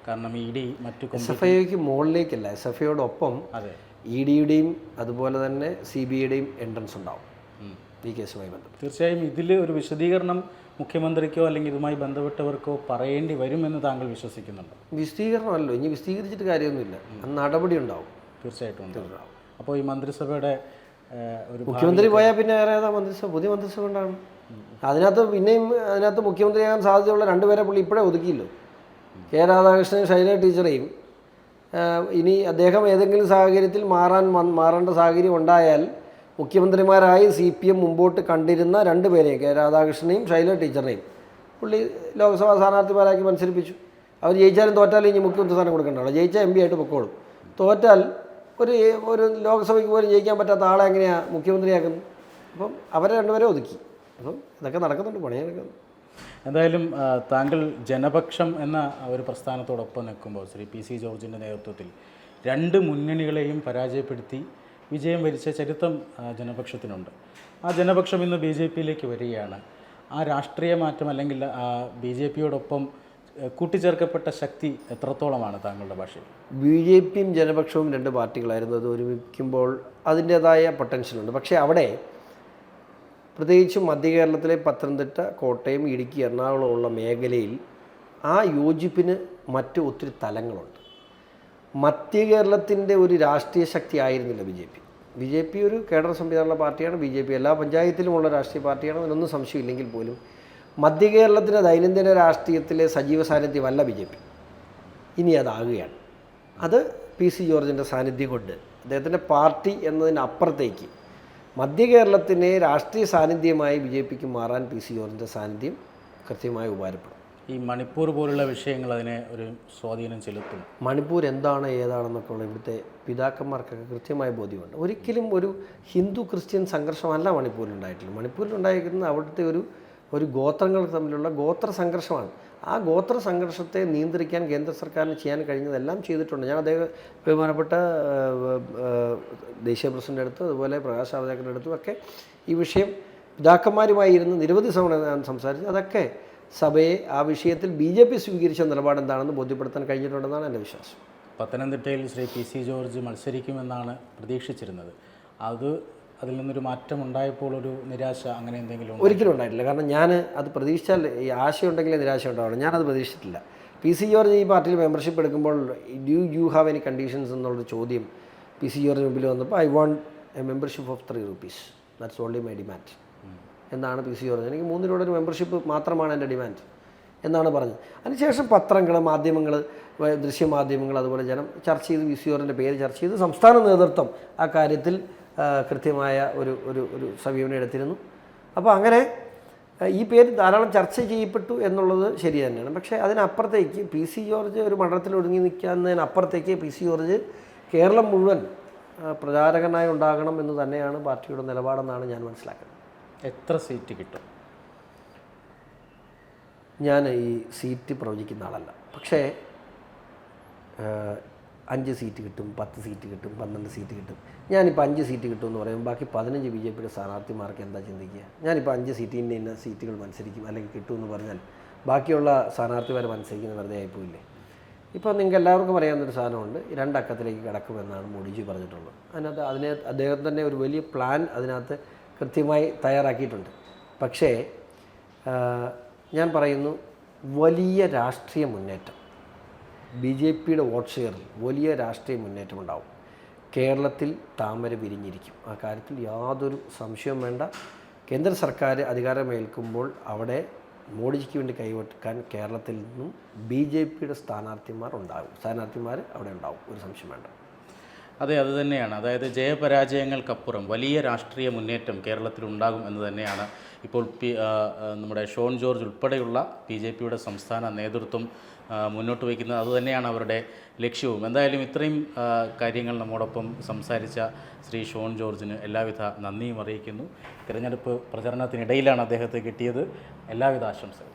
കാരണം ഇ ഡി മറ്റു എസ് എഫ് ഐക്ക് മുകളിലേക്കല്ല. എസ് എഫ് ഐയോടൊപ്പം അതെ. ഇ ഡിയുടെയും അതുപോലെ തന്നെ സി ബി ഐയുടെയും എൻട്രൻസ് ഉണ്ടാവും. ഈ കേസുമായി ബന്ധപ്പെട്ട്. തീർച്ചയായും ഇതിൽ ഒരു വിശദീകരണം മുഖ്യമന്ത്രിക്കോ അല്ലെങ്കിൽ ഇതുമായി ബന്ധപ്പെട്ടവർക്കോ പറയേണ്ടി വരുമെന്ന് താങ്കൾ വിശ്വസിക്കുന്നുണ്ട്? വിശദീകരണമല്ലോ. ഇനി വിശദീകരിച്ചിട്ട് കാര്യമൊന്നുമില്ല. നടപടി ഉണ്ടാവും. തീർച്ചയായിട്ടും ഉണ്ടാവും. അപ്പോൾ ഈ മന്ത്രിസഭയുടെ ഒരു മുഖ്യമന്ത്രി പോയാൽ പിന്നെ വേറെ ഏതാ മന്ത്രിസഭ? പുതിയ മന്ത്രിസഭ ഉണ്ടാണ് അതിനകത്ത് പിന്നെയും അതിനകത്ത് മുഖ്യമന്ത്രിയാകാൻ സാധ്യതയുള്ള രണ്ടുപേരെ പുള്ളി ഇപ്പോഴേ ഒതുക്കിയല്ലോ. കെ രാധാകൃഷ്ണൻ ശൈല ടീച്ചറേയും ഇനി അദ്ദേഹം ഏതെങ്കിലും സാഹചര്യത്തിൽ മാറാൻ മാറേണ്ട സാഹചര്യം ഉണ്ടായാൽ മുഖ്യമന്ത്രിമാരായി സി പി എം മുമ്പോട്ട് കണ്ടിരുന്ന രണ്ട് പേരെയും കെ രാധാകൃഷ്ണനെയും ശൈല ടീച്ചറിനെയും പുള്ളി ലോക്സഭാ സ്ഥാനാർത്ഥിമാരാക്കി മത്സരിപ്പിച്ചു. അവർ ജയിച്ചാലും തോറ്റാലും ഇനി മുഖ്യമന്ത്രി സ്ഥാനം കൊടുക്കണ്ടല്ലോ. ജയിച്ചാൽ എം പി ആയിട്ട് പൊക്കോളും. തോറ്റാൽ ഒരു ഒരു ലോക്സഭയ്ക്ക് പോലും ജയിക്കാൻ പറ്റാത്ത ആളെ എങ്ങനെയാണ് മുഖ്യമന്ത്രിയാക്കുന്നത്? അപ്പം അവരെ രണ്ടുപേരെ ഒതുക്കി. അപ്പം ഇതൊക്കെ നടക്കുന്നുണ്ട് പണി എന്തായാലും താങ്കൾ ജനപക്ഷം എന്ന ഒരു പ്രസ്ഥാനത്തോടൊപ്പം നിൽക്കുമ്പോൾ ശ്രീ പി സി ജോർജിന്റെ നേതൃത്വത്തിൽ രണ്ട് മുന്നണികളെയും പരാജയപ്പെടുത്തി വിജയം വരിച്ച ചരിത്രം ജനപക്ഷത്തിനുണ്ട്. ആ ജനപക്ഷം ഇന്ന് ബി ജെ പിയിലേക്ക് വരികയാണ്. ആ രാഷ്ട്രീയ മാറ്റം അല്ലെങ്കിൽ ബി ജെ പിയോടൊപ്പം കൂട്ടിച്ചേർക്കപ്പെട്ട ശക്തി എത്രത്തോളമാണ് താങ്കളുടെ ഭാഷയിൽ? ബി ജെ പിയും ജനപക്ഷവും രണ്ട് പാർട്ടികളായിരുന്നു. അത് ഒരുമിക്കുമ്പോൾ അതിന്റേതായ പൊട്ടൻഷ്യലുണ്ട് പക്ഷേ അവിടെ പ്രത്യേകിച്ചും മധ്യ കേരളത്തിലെ പത്തനംതിട്ട കോട്ടയം ഇടുക്കി എറണാകുളം ഉള്ള മേഖലയിൽ ആ യോജിപ്പിന് മറ്റ് ഒത്തിരി തലങ്ങളുണ്ട്. മധ്യ കേരളത്തിന്റെ ഒരു രാഷ്ട്രീയ ശക്തി ആയിരുന്നില്ല B J P. B J P ഒരു കേഡർ സംവിധാനമുള്ള പാർട്ടിയാണ് ബി ജെ പി എല്ലാ പഞ്ചായത്തിലുമുള്ള രാഷ്ട്രീയ പാർട്ടിയാണ് അതിനൊന്നും സംശയമില്ലെങ്കിൽ പോലും മധ്യ കേരളത്തിന്റെ ദൈനംദിന രാഷ്ട്രീയത്തിലെ സജീവ സാന്നിധ്യമല്ല ബി ജെ പി. ഇനി അതാകുകയാണ്. അത് പി സി ജോർജിന്റെ സാന്നിധ്യം കൊണ്ട് അദ്ദേഹത്തിന്റെ പാർട്ടി എന്നതിനപ്പുറത്തേക്ക് മധ്യ കേരളത്തിനെ രാഷ്ട്രീയ സാന്നിധ്യമായി ബി ജെ പിക്ക് മാറാൻ പി സി ജോർജിന്റെ സാന്നിധ്യം കൃത്യമായി ഉപകാരപ്പെടും. ഈ മണിപ്പൂർ പോലുള്ള വിഷയങ്ങൾ അതിനെ ഒരു സ്വാധീനം ചെലുത്തും. മണിപ്പൂർ എന്താണ് ഏതാണെന്നൊക്കെ ഉള്ള ഇവിടുത്തെ പിതാക്കന്മാർക്കൊക്കെ കൃത്യമായ ബോധ്യമുണ്ട്. ഒരിക്കലും ഒരു ഹിന്ദു ക്രിസ്ത്യൻ സംഘർഷമല്ല മണിപ്പൂരിൽ ഉണ്ടായിട്ടുള്ളത് മണിപ്പൂരിൽ ഉണ്ടായിരിക്കുന്നത് അവിടുത്തെ ഒരു ഒരു ഗോത്രങ്ങൾ തമ്മിലുള്ള ഗോത്ര സംഘർഷമാണ് ആ ഗോത്ര സംഘർഷത്തെ നിയന്ത്രിക്കാൻ കേന്ദ്ര സർക്കാരിന് ചെയ്യാൻ കഴിഞ്ഞതെല്ലാം ചെയ്തിട്ടുണ്ട്. ഞാൻ അദ്ദേഹം ബഹുമാനപ്പെട്ട ദേശീയ പ്രസിഡന്റ് അടുത്ത് അതുപോലെ പ്രകാശ് ജാവദേക്കറിന്റെ അടുത്തും ഒക്കെ ഈ വിഷയം പിതാക്കന്മാരുമായി ഇരുന്ന് നിരവധി തവണ ഞാൻ സംസാരിച്ചു. അതൊക്കെ സഭയെ ആ വിഷയത്തിൽ ബി ജെ പി സ്വീകരിച്ച നിലപാട് എന്താണെന്ന് ബോധ്യപ്പെടുത്താൻ കഴിഞ്ഞിട്ടുണ്ടെന്നാണ് എന്റെ വിശ്വാസം. പത്തനംതിട്ടയിൽ ശ്രീ പി സി ജോർജ് മത്സരിക്കുമെന്നാണ് പ്രതീക്ഷിച്ചിരുന്നത്. അത് അതിൽ നിന്നൊരു മാറ്റം ഉണ്ടായപ്പോൾ ഒരു നിരാശ അങ്ങനെ എന്തെങ്കിലും? ഒരിക്കലും ഉണ്ടായിട്ടില്ല. കാരണം ഞാൻ അത് പ്രതീക്ഷിച്ചാൽ ഈ ആശയുണ്ടെങ്കിലേ നിരാശ ഉണ്ടാവുള്ളൂ. ഞാനത് പ്രതീക്ഷിച്ചിട്ടില്ല. പി സി ജോർജ് ഈ പാർട്ടിയിൽ മെമ്പർഷിപ്പ് എടുക്കുമ്പോൾ do you have any conditions എന്നുള്ളൊരു ചോദ്യം പി സി ജോർജ് മുമ്പിൽ വന്നപ്പോൾ I want a membership of three rupees that's only my demand എന്നാണ് പി സി ജോർജ്. എനിക്ക് മൂന്ന് രൂപയുടെ ഒരു മെമ്പർഷിപ്പ് മാത്രമാണ് എന്റെ ഡിമാൻഡ് എന്നാണ് പറഞ്ഞത്. അതിനുശേഷം പത്രങ്ങൾ മാധ്യമങ്ങൾ വ- ദൃശ്യമാധ്യമങ്ങൾ അതുപോലെ ജനം ചർച്ച ചെയ്ത് പി സി ജോർജിന്റെ പേര് ചർച്ച ചെയ്ത് സംസ്ഥാന നേതൃത്വം ആ കാര്യത്തിൽ കൃത്യമായ ഒരു ഒരു ഒരു സമീപനം എടുത്തിരുന്നു. അപ്പോൾ അങ്ങനെ ഈ പേര് ധാരാളം ചർച്ച ചെയ്യപ്പെട്ടു എന്നുള്ളത് ശരി തന്നെയാണ്. പക്ഷേ അതിനപ്പുറത്തേക്ക് പി സി ജോർജ് ഒരു മണ്ഡലത്തിൽ ഒതുങ്ങി നിൽക്കുന്നതിനപ്പുറത്തേക്ക് പി സി ജോർജ് കേരളം മുഴുവൻ പ്രചാരകനായി ഉണ്ടാകണം എന്ന് തന്നെയാണ് പാർട്ടിയുടെ നിലപാടെന്നാണ് ഞാൻ മനസ്സിലാക്കുന്നത്. എത്ര സീറ്റ് കിട്ടും? ഞാൻ ഈ സീറ്റ് പ്രവചിക്കുന്ന ആളല്ല. പക്ഷേ അഞ്ച് സീറ്റ് കിട്ടും പത്ത് സീറ്റ് കിട്ടും പന്ത്രണ്ട് സീറ്റ് കിട്ടും. ഞാനിപ്പോൾ അഞ്ച് സീറ്റ് കിട്ടും എന്ന് പറയുമ്പോൾ ബാക്കി പതിനഞ്ച് ബി ജെ പിയുടെ സ്ഥാനാർത്ഥിമാർക്ക് എന്താ ചിന്തിക്കുക? ഞാനിപ്പോൾ അഞ്ച് സീറ്റിൽ ഇന്ന സീറ്റുകൾ മത്സരിക്കും അല്ലെങ്കിൽ കിട്ടുമെന്ന് പറഞ്ഞാൽ ബാക്കിയുള്ള സ്ഥാനാർത്ഥിമാരെ മത്സരിക്കുന്ന വെറുതെ ആയിപ്പോയില്ലേ? ഇപ്പോൾ നിങ്ങൾക്ക് എല്ലാവർക്കും അറിയാവുന്നൊരു സാധനമുണ്ട്. രണ്ടക്കത്തിലേക്ക് കിടക്കുമെന്നാണ് മോഡിജി പറഞ്ഞിട്ടുള്ളത്. അതിനകത്ത് അതിനെ അദ്ദേഹം തന്നെ ഒരു വലിയ പ്ലാൻ അതിനകത്ത് കൃത്യമായി തയ്യാറാക്കിയിട്ടുണ്ട്. പക്ഷേ ഞാൻ പറയുന്നു വലിയ രാഷ്ട്രീയ മുന്നേറ്റം. ബി ജെ പിയുടെ വോട്ട് ഷെയറിൽ വലിയ രാഷ്ട്രീയ മുന്നേറ്റം ഉണ്ടാവും. കേരളത്തിൽ താമര വിരിഞ്ഞിരിക്കും. ആ കാര്യത്തിൽ യാതൊരു സംശയവും വേണ്ട. കേന്ദ്ര സർക്കാർ അധികാരമേൽക്കുമ്പോൾ അവിടെ മോഡിജിക്ക് വേണ്ടി കൈവെക്കാൻ കേരളത്തിൽ നിന്നും ബി ജെ പിയുടെ സ്ഥാനാർത്ഥിമാർ ഉണ്ടാകും. സ്ഥാനാർത്ഥിമാർ അവിടെ ഉണ്ടാകും. ഒരു സംശയം വേണ്ട. അതെ അത് തന്നെയാണ്. അതായത് ജയപരാജയങ്ങൾക്കപ്പുറം വലിയ രാഷ്ട്രീയ മുന്നേറ്റം കേരളത്തിൽ ഉണ്ടാകും എന്ന് തന്നെയാണ് ഇപ്പോൾ പി നമ്മുടെ ഷോൺ ജോർജ് ഉൾപ്പെടെയുള്ള ബി ജെ പിയുടെ സംസ്ഥാന നേതൃത്വം മുന്നോട്ട് വയ്ക്കുന്നത്. അതുതന്നെയാണ് അവരുടെ ലക്ഷ്യവും. എന്തായാലും ഇത്രയും കാര്യങ്ങൾ നമ്മോടൊപ്പം സംസാരിച്ച ശ്രീ ഷോൺ ജോർജിന് എല്ലാവിധ നന്ദിയും അറിയിക്കുന്നു. തിരഞ്ഞെടുപ്പ് പ്രചരണത്തിനിടയിലാണ് അദ്ദേഹത്തെ കിട്ടിയത്. എല്ലാവിധ ആശംസകളും.